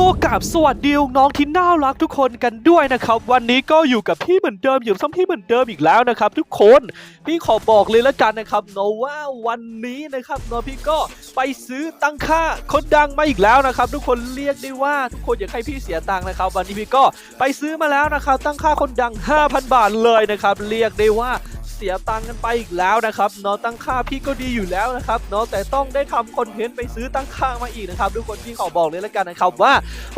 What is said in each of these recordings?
ก็กราบสวัสดีน้องที่น่ารักทุกคนกันด้วยนะครับ วันนี้ก็อยู่กับพี่เหมือนเดิมอยู่ซ้ำพี่เหมือนเดิมอีกแล้วนะครับ ทุกคนพี่ขอบอกเลยละกันนะครับเนาะว่าวันนี้นะครับเนาะพี่ก็ไปซื้อตั้งค่าคนดังมาอีกแล้วนะครับ ทุกคนเรียกได้ว่าทุกคนอยากให้พี่เสียตังค์นะครับ วันนี้พี่ก็ไปซื้อมาแล้วนะครับ ตั้งค่าคนดัง 5,000 บาทเลยนะครับ เรียกได้ว่า เสียตังค์กันไปอีกแล้วนะครับเนาะตั้งค่าพี่ก็ดีอยู่แล้วนะครับเนาะแต่ต้องได้ทำคอนเทนต์ไปซื้อตั้งค่ามาอีกนะครับทุกคนพี่ขอบอกเลยแล้วกันนะครับว่า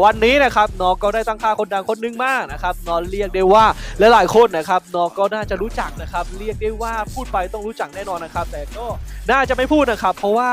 วันนี้นะครับเนาะก็ได้ตั้งค่าคนดังคนหนึงมากนะครับเนาะเรียกได้ว่าหลายๆคนนะครับเนาะก็น่าจะรู้จักนะครับเรียกได้ว่าพูดไปต้องรู้จักแน่นอนนะครับ แต่ก็น่าจะไม่พูดนะครับ เพราะว่า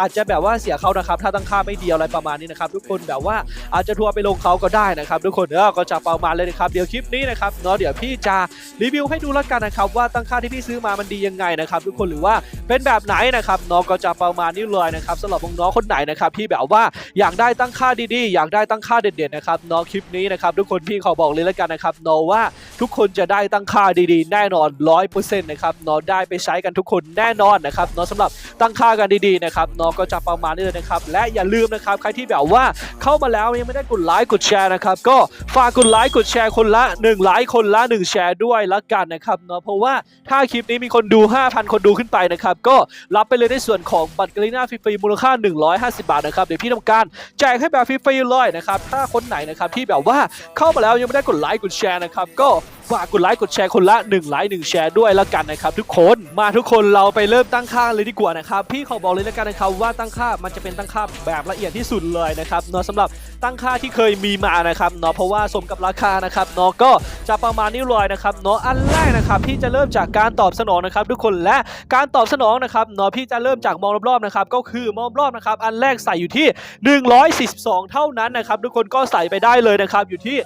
อาจจะแบบว่าเสียเขานะครับ ถ้าตั้งค่าไม่ดีอะไรประมาณนี้นะครับทุกคนแบบว่าอาจจะทัวร์ไปลงเขาก็ได้นะครับทุกคนเออก็จะประมาณเลยนะครับเดี๋ยวคลิปนี้นะครับเนาะเดี๋ยวพี่จะรีวิวให้ดูแล้วกันนะครับว่าตั้งค่าที่พี่ซื้อมามันดียังไงนะครับทุกคนหรือว่าเป็นแบบไหนนะครับน้องก็จะประมาณนี้เลยนะครับสำหรับน้องคนไหนนะครับที่แบบว่าอยากได้ตั้งค่าดีๆ อยากได้ตั้งค่าเด็ดๆนะครับน้องคลิปนี้นะครับทุกคนพี่ขอบอกเลยแล้วกันนะครับน้องว่าทุกคนจะได้ตั้งค่าดีๆ แน่นอนร้อยเปอร์เซ็นต์นะครับน้องได้ไปใช้กันทุกคนแน่นอนนะครับน้องสำหรับตั้งค่ากันดีๆนะครับน้องก็จะประมาณนี้เลยนะครับและอย่าลืมนะครับใครที่แบบว่าเข้ามาแล้วยังไม่ได้กดไลค์กดแชร์นะครับก็ฝากกดไลค์กดแชร์คนละ1ไลค์คนละ 1 แชร์ด้วยละกันนะครับเนาะเพราะว่าถ้าคลิปนี้มีคนดู 5,000 คนดูขึ้นไปนะครับ ก็รับไปเลยในส่วนของบัตรกรีน่าฟรีๆมูลค่า 150 บาทนะครับ เดี๋ยวพี่ทำการแจกให้แบบฟรีๆเลยนะครับ ถ้าคนไหนนะครับที่แบบว่าเข้ามาแล้วยังไม่ได้กดไลค์กดแชร์นะครับก็ ฝากกดไลค์กดแชร์คนละ1ไลค์1แชร์ด้วยละกันนะครับทุกคนมาทุกคนเราไปเริ่มตั้งค่าเลยดีกว่านะครับพี่ขอบอกเลยละกันนะครับว่าตั้งค่ามันจะเป็นตั้งค่าแบบละเอียดที่สุดเลยนะครับเนาะสำหรับตั้งค่าที่เคยมีมานะครับเนาะเพราะว่าสมกับราคานะครับเนาะก็จะประมาณนี้เลยนะครับเนาะอันแรกนะครับพี่จะเริ่มจากการตอบสนองนะครับทุกคนและการตอบสนองนะครับเนาะพี่จะเริ่มจากมองรอบๆนะครับก็คือมองรอบนะครับอันแรกใส่อยู่ที่ 142 เท่านั้นนะครับทุกคนก็ใส่ไปได้เลยนะครับอยู่ที่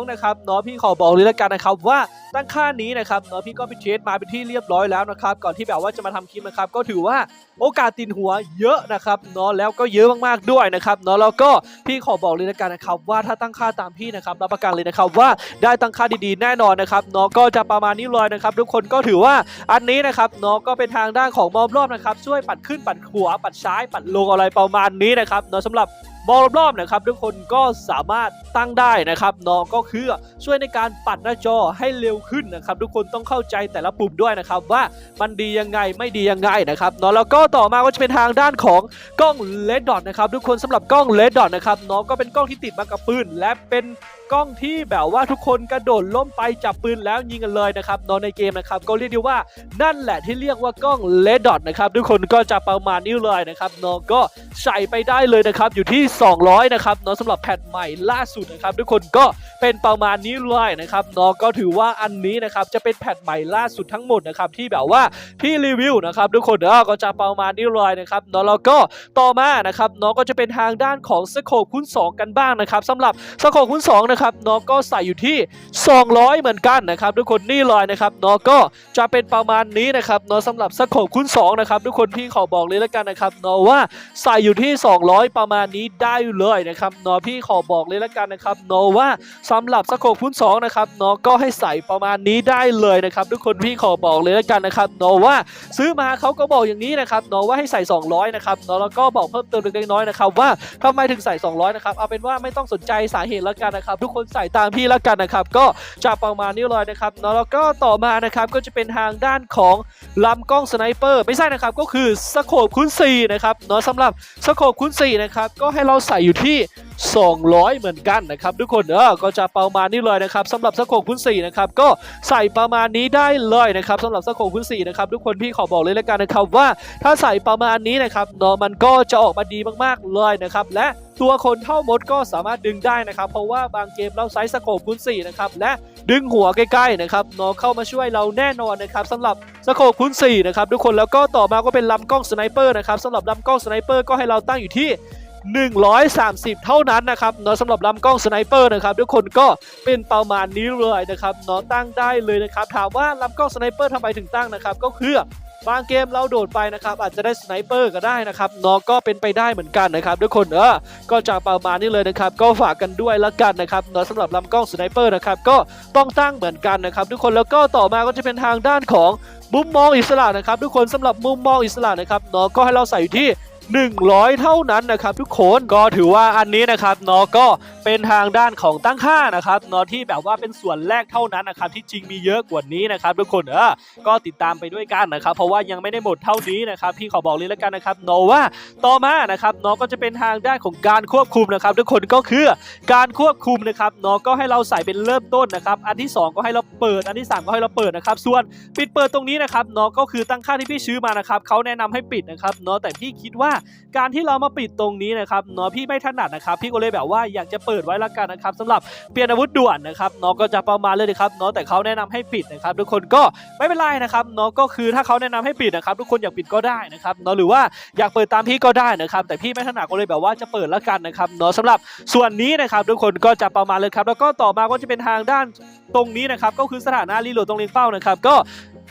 142 นะครับเนาะพี่ขอบอกเลยแล้วกันนะครับว่าตั้งค่านี้นะครับเนาะพี่ก็ไปเทสมาเป็นที่เรียบร้อยแล้วนะครับ ก่อนที่แบบว่าจะมาทำคลิปนะครับ ก็ถือว่าโอกาสติดหัวเยอะนะครับเนาะแล้วก็เยอะมากๆด้วยนะครับเนาะแล้วก็พี่ขอบอกเลยแล้วกันนะครับ ว่าถ้าตั้งค่าตามพี่นะครับรับประกันเลยนะครับว่าได้ตั้งค่าดีๆแน่นอนนะครับเนาะก็จะประมาณนี้เลยนะครับ ทุกคนก็ถือว่าอันนี้นะครับเนาะก็เป็นทางด้านของมอมรอบนะครับช่วยปัดขึ้นปัดขวาปัดซ้ายปัดลงอะไรประมาณนี้นะครับเนาะสำหรับ มองรอบๆนะครับ ทุกคนก็สามารถตั้งได้นะครับน้องก็คือช่วยในการปัดหน้าจอให้เร็วขึ้นนะครับทุกคนต้องเข้าใจแต่ละปุ่มด้วยนะครับว่ามันดียังไงไม่ดียังไงนะครับเนาะแล้วก็ต่อมาก็จะเป็นทางด้านของกล้องเลดดอทนะครับทุกคนสำหรับกล้องเลดดอทนะครับน้องก็เป็นกล้องที่ติดมากับปืนและเป็น กล้องที่แบบว่าทุกคนกระโดดล้มไปจับปืนแล้วยิงกันเลยนะครับนาะในเกมนะครับก็เรียกได้ว่านั่นแหละที่เรียกว่ากล้องเลดดอทนะครับทุกคนก็จะประมาณนี้เลยนะครับเนาะก็ใส่ไปได้เลยนะครับอยู่ที่ 200 นะครับเนาะสำหรับแพทใหม่ล่าสุดนะครับทุกคนก็เป็นประมาณนี้เลยนะครับเนาะก็ถือว่าอันนี้นะครับจะเป็นแพทใหม่ล่าสุดทั้งหมดนะครับที่แบบว่าพี่รีวิวนะครับทุกคนเออก็จะประมาณนี้เลยนะครับเนาะแล้วก็ต่อมานะครับเนาะก็จะเป็นทางด้านของสโคปคูณ2กันบ้างนะครับสำหรับสโคปคูณ2นะครับเนาะก็ใส่อยู่ที่ 200 เหมือนกันนะครับทุกคนนี่เลยนะครับเนาะก็จะเป็นประมาณนี้นะครับเนาะสำหรับสโคปคูณ2นะครับทุกคนพี่ขอบอกเลยแล้วกันนะครับเนาะว่าใส่อยู่ที่ 200 ประมาณนี้ได้เลยนะครับเนาะพี่ขอบอกเลยแล้วกันนะครับเนาะว่าสำหรับสโคปคูณ2นะครับเนาะก็ให้ใส่ประมาณนี้ได้เลยนะครับทุกคนพี่ขอบอกเลยแล้วกันนะครับเนาะว่าซื้อมาเขาก็บอกอย่างนี้นะครับเนาะว่าให้ใส่ 200 นะครับเนาะแล้วก็บอกเพิ่มเติมเล็กน้อยนะครับว่าทำไมถึงใส่ 200 นะครับเอาเป็นว่าไม่ต้องสนใจสาเหตุแล้วกันนะครับทุกคนใส่ตามพี่แล้วกันนะครับ ก็จะประมาณนี้เลยนะครับเนาะแล้วก็ต่อมานะครับก็จะเป็นทางด้านของลำกล้องสไนเปอร์ไม่ใช่นะครับก็คือสโคปคูณ4นะครับเนาะสำหรับสโคปคูณ4นะครับก็ให้เราใส่อยู่ที่200 เหมือนกันนะครับทุกคนเออก็จะประมาณนี้เลยนะครับสำหรับสโคปคูณ4นะครับก็ใส่ประมาณนี้ได้เลยนะครับสำหรับสโคปคูณ4นะครับทุกคนพี่ขอบอกเลยแล้วกันนะครับว่าถ้าใส่ประมาณนี้นะครับเนาะมันก็จะออกมาดีมากๆเลยนะครับและตัวคนเท่ามดก็สามารถดึงได้นะครับ เพราะว่าบางเกมเราใช้สโคปคูณ4นะครับและดึงหัวใกล้ๆนะครับเนาะเข้ามาช่วยเราแน่นอนนะครับสำหรับสโคปคูณ4นะครับทุกคนแล้วก็ต่อมาก็เป็นลำกล้องสไนเปอร์นะครับสำหรับลำกล้องสไนเปอร์ก็ให้เราตั้งอยู่ที่ 130 เท่านั้นนะครับเนาะสำหรับลำกล้องสไนเปอร์นะครับทุกคนก็เป็นประมาณนี้เลยนะครับเนาะตั้งได้เลยนะครับถามว่าลำกล้องสไนเปอร์ทำไมถึงตั้งนะครับก็คือบางเกมเราโดดไปนะครับอาจจะได้สไนเปอร์ก็ได้นะครับเนาะก็เป็นไปได้เหมือนกันนะครับทุกคนเออก็จะประมาณนี้เลยนะครับก็ฝากกันด้วยละกันนะครับเนาะสำหรับลำกล้องสไนเปอร์นะครับก็ต้องตั้งเหมือนกันนะครับทุกคนแล้วก็ต่อมาก็จะเป็นทางด้านของมุมมองอิสระนะครับทุกคนสำหรับมุมมองอิสระนะครับเนาะก็ให้เราใส่อยู่ที่ 100 เท่านั้นนะครับทุกคนก็ถือว่าอันนี้นะครับเนาะก็เป็นทางด้านของตั้งค่านะครับเนาะที่แบบว่าเป็นส่วนแรกเท่านั้นนะครับที่จริงมีเยอะกว่านี้นะครับทุกคนเออก็ติดตามไปด้วยกันนะครับเพราะว่ายังไม่ได้หมดเท่านี้นะครับพี่ขอบอกเลยแล้วกันนะครับเนาะว่าต่อมานะครับเนาะก็จะเป็นทางด้านของการควบคุมนะครับ ทุกคนก็คือการควบคุมนะครับเนาะก็ให้เราใส่เป็นเริ่มต้นนะครับอันที่สองก็ให้เราเปิด อันที่สามก็ให้เราเปิดนะครับส่วนปิดเปิดตรงนี้นะครับเนาะก็คือตั้งค่าที่พี่ซื้อมานะครับเขาแนะนำให้ปิดนะครับเนาะแต่พี่คิดว่าการที่เรามาปิดตรงนี้นะครับเนาะพี่ไม่ถนัดนะครับ พี่ก็เลยแบบว่าอยากจะเปิดไว้ละกันนะครับสำหรับเปลี่ยนอาวุธด่วนนะครับเนาะก็จะประมาณเลยนะครับเนาะแต่เขาแนะนำให้ปิดนะครับ ทุกคนก็ไม่เป็นไรนะครับเนาะก็คือถ้าเขาแนะนำให้ปิดนะครับทุกคนอยากปิดก็ได้นะครับเนาะหรือว่าอยากเปิดตามพี่ก็ได้นะครับ แต่พี่ไม่ถนัดก็เลยแบบว่าจะเปิดละกันนะครับเนาะสำหรับส่วนนี้นะครับ ทุกคนก็จะประมาณเลยครับ แล้วก็ต่อมาก็จะเป็นทางด้านตรงนี้นะครับก็คือสถานะรีโหลดตรงเล็งเป้านะครับก็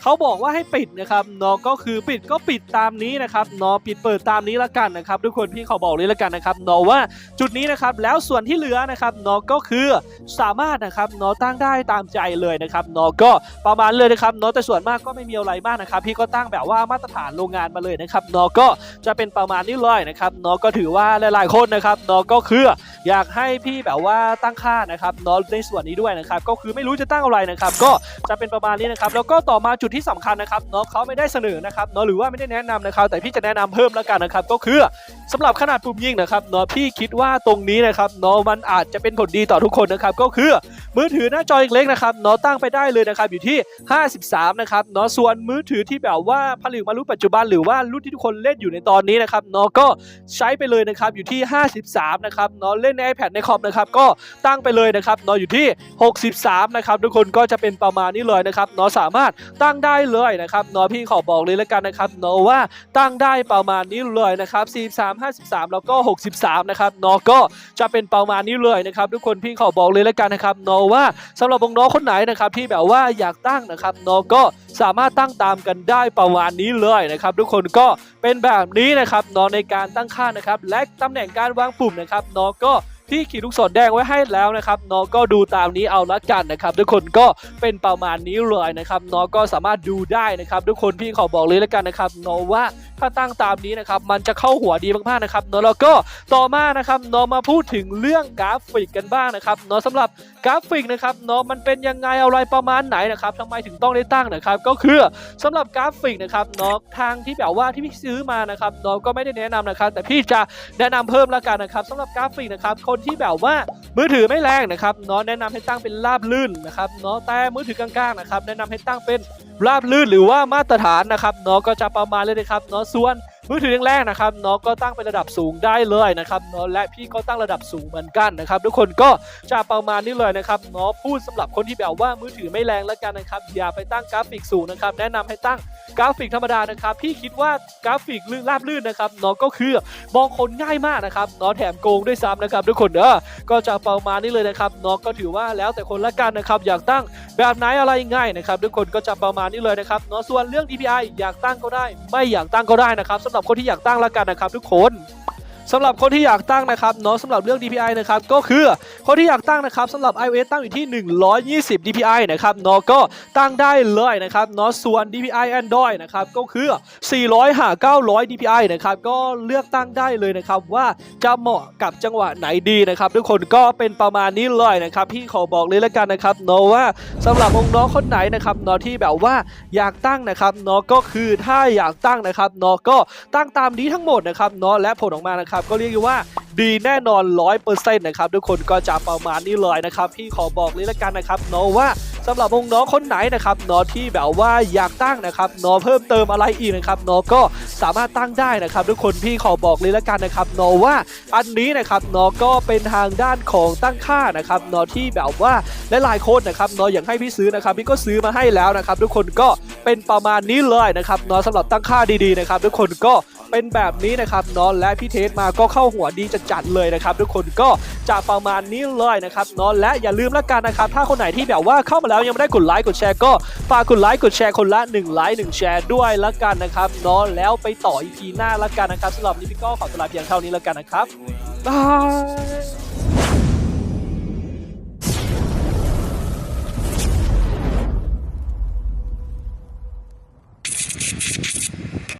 เขาบอกว่าให้ปิดนะครับนาะก็คือปิดก็ปิดตามนี้นะครับนาะปิดเปิดตามนี้ละกันนะครับทุกคนพี่เขาบอกเลยละกันนะครับนาะว่าจุดนี้นะครับแล้วส่วนที่เหลือนะครับนาะก็คือสามารถนะครับนาะตั้งได้ตามใจเลยนะครับนาะก็ประมาณเลยนะครับนาะแต่ส่วนมากก็ไม่มีอะไรมากนะครับ พี่ก็ตั้งแบบว่ามาตรฐานโรงงานมาเลยนะครับนาะก็จะเป็นประมาณนี้เลยนะครับนาะก็ถือว่าหลายๆคนนะครับนาะก็คือ อยากให้พี่แบบว่าตั้งค่านะครับเนาะในส่วนนี้ด้วยนะครับก็คือไม่รู้จะตั้งอะไรนะครับ ก็จะเป็นประมาณนี้นะครับแล้วก็ต่อมาจุดที่สำคัญนะครับเนาะเขาไม่ได้เสนอนะครับเนาะหรือว่าไม่ได้แนะนำนะครับแต่พี่จะแนะนำเพิ่มแล้วกันนะครับก็คือ สำหรับขนาดปุ่มยิงนะครับเนาะพี่คิดว่าตรงนี้นะครับเนาะมันอาจจะเป็นผลดีต่อทุกคนนะครับก็คือมือถือหน้าจอเล็กๆนะครับเนาะตั้งไปได้เลยนะครับอยู่ที่ 53 นะครับเนาะส่วนมือถือที่แบบว่าผลิตมารุ่นปัจจุบันหรือว่ารุ่นที่ทุกคนเล่นอยู่ในตอนนี้นะครับเนาะก็ใช้ไปเลยนะครับอยู่ที่ 53 นะครับเนาะเล่นใน iPad ในคอมนะครับก็ตั้งไปเลยนะครับเนาะอยู่ที่ 63 นะครับทุกคนก็จะเป็นประมาณนี้เลยนะครับเนาะสามารถตั้งได้เลยนะครับเนาะพี่ขอบอกเลยแล้วกันนะครับเนาะว่าตั้งได้ประมาณนี้เลยนะครับ43 53 แล้วก็ 63 นะครับนาะก็จะเป็นประมาณนี้เลยนะครับ ทุกคนพี่ขอบอกเลยแล้วกันนะครับนาะว่าสำหรับน้องคนไหนนะครับที่แบบว่าอยากตั้งนะครับนาะก็สามารถตั้งตามกันได้ประมาณนี้เลยนะครับ ทุกคนก็เป็นแบบนี้นะครับนาะในการตั้งค่านะครับ และตำแหน่งการวางปุ่มนะครับนาะก็ที่ขีดลูกศรแดงไว้ให้แล้วนะครับเนาะก็ดูตามนี้เอาละกันนะครับ ทุกคนก็เป็นประมาณนี้เลยนะครับเนาะก็สามารถดูได้นะครับ ทุกคนพี่ขอบอกเลยแล้วกันนะครับเนาะว่า ถ้าตั้งตามนี้นะครับมันจะเข้าหัวดีมากๆนะครับเนาะแล้วก็ต่อมานะครับเนาะมาพูดถึงเรื่องกราฟิกกันบ้างนะครับเนาะสำหรับกราฟิกนะครับเนาะมันเป็นยังไงอะไรประมาณไหนนะครับทำไมถึงต้องได้ตั้งนะครับ ก็คือสำหรับกราฟิกนะครับเนาะทางที่แบบว่าที่พี่ซื้อมานะครับเนาะก็ไม่ได้แนะนำนะครับ แต่พี่จะแนะนำเพิ่มล้วกันนะครับสำหรับกราฟิกนะครับคนที่แบบว่ามือถือไม่แรงนะครับเนาะแนะนำให้ตั้งเป็นราบลื่นนะครับเนาะแต่มือถือกลางๆนะครับแนะนำให้ตั้งเป็นราบลื่นหรือว่ามาตรฐานนะครับเนาะก็จะประมาณเลยนะครับเนาะส่วน มือถือแรกๆนะครับเนาะก็ตั้งเป็นระดับสูงได้เลยนะครับเนาะและพี่ก็ตั้งระดับสูงเหมือนกันนะครับทุกคนก็จะประมาณนี้เลยนะครับเนาะพูดสำหรับคนที่แบบว่ามือถือไม่แรงแล้วกันนะครับอย่าไปตั้งกราฟิกสูงนะครับแนะนำให้ตั้งกราฟิกธรรมดานะครับพี่คิดว่ากราฟิกลื่นราบลื่นนะครับเนาะก็คือมองคนง่ายมากนะครับเนาะแถมโกงด้วยซ้ำนะครับทุกคนเด้อก็จะประมาณนี้เลยนะครับเนาะก็ถือว่าแล้วแต่คนละกันนะครับอยากตั้งแบบไหนอะไรง่ายนะครับทุกคนก็จะประมาณนี้เลยนะครับเนาะส่วนเรื่อง DPI อยากตั้งก็ได้ ไม่อยากตั้งก็ได้นะครับสำสำหรับคนที่อยากตั้งละกันนะครับทุกคน สำหรับคนที่อยากตั้งนะครับเนาะสำหรับเรื่อง DPI นะครับก็คือคนที่อยากตั้งนะครับสำหรับ iOS ตั้งอยู่ที่ 120 DPI นะครับเนาะก็ตั้งได้เลยนะครับเนาะส่วน DPI Android นะครับก็คือ 400หา900 DPI นะครับก็เลือกตั้งได้เลยนะครับว่าจะเหมาะกับจังหวะไหนดีนะครับทุกคนก็เป็นประมาณนี้เลยนะครับพี่ขอบอกเลยละกันนะครับเนาะว่าสำหรับองน้องคนไหนนะครับเนาะที่แบบว่าอยากตั้งนะครับเนาะก็คือถ้าอยากตั้งนะครับเนาะก็ตั้งตามนี้ทั้งหมดนะครับเนาะและผลออกมานะครับก็เรียกว่าดีแน่นอน 100%นะครับทุกคนก็จะประมาณนี้เลยนะครับพี่ขอบอกเลยละกันนะครับเนาะว่าสำหรับน้องคนไหนนะครับเนาะที่แบบว่าอยากตั้งนะครับเนาะเพิ่มเติมอะไรอีกนะครับเนาะก็สามารถตั้งได้นะครับ ทุกคนพี่ขอบอกเลยละกันนะครับเนาะว่าอันนี้นะครับเนาะก็เป็นทางด้านของตั้งค่านะครับเนาะที่แบบว่าหลายๆคนนะครับเนาะอยางให้พี่ซื้อนะครับ พี่ก็ซื้อมาให้แล้วนะครับ ทุกคนก็เป็นประมาณนี้เลยนะครับเนาะสำหรับตั้งค่าดีๆนะครับ ทุกคนก็ เป็นแบบนี้นะครับน้องและพี่เทสมาก็เข้าหัวดีจัดๆเลยนะครับ ทุกคนก็จะประมาณนี้เลยนะครับน้องและอย่าลืมละกันนะครับ ถ้าคนไหนที่แบบว่าเข้ามาแล้วยังไม่ได้กดไลค์กดแชร์ก็ฝากกดไลค์กดแชร์คนละ1ไลค์1แชร์ด้วยละกันนะครับน้องแล้วไปต่ออีพีหน้าละกันนะครับสำหรับนี้พี่ก็ขอตลาเพียงเท่านี้ละกันนะครับบาย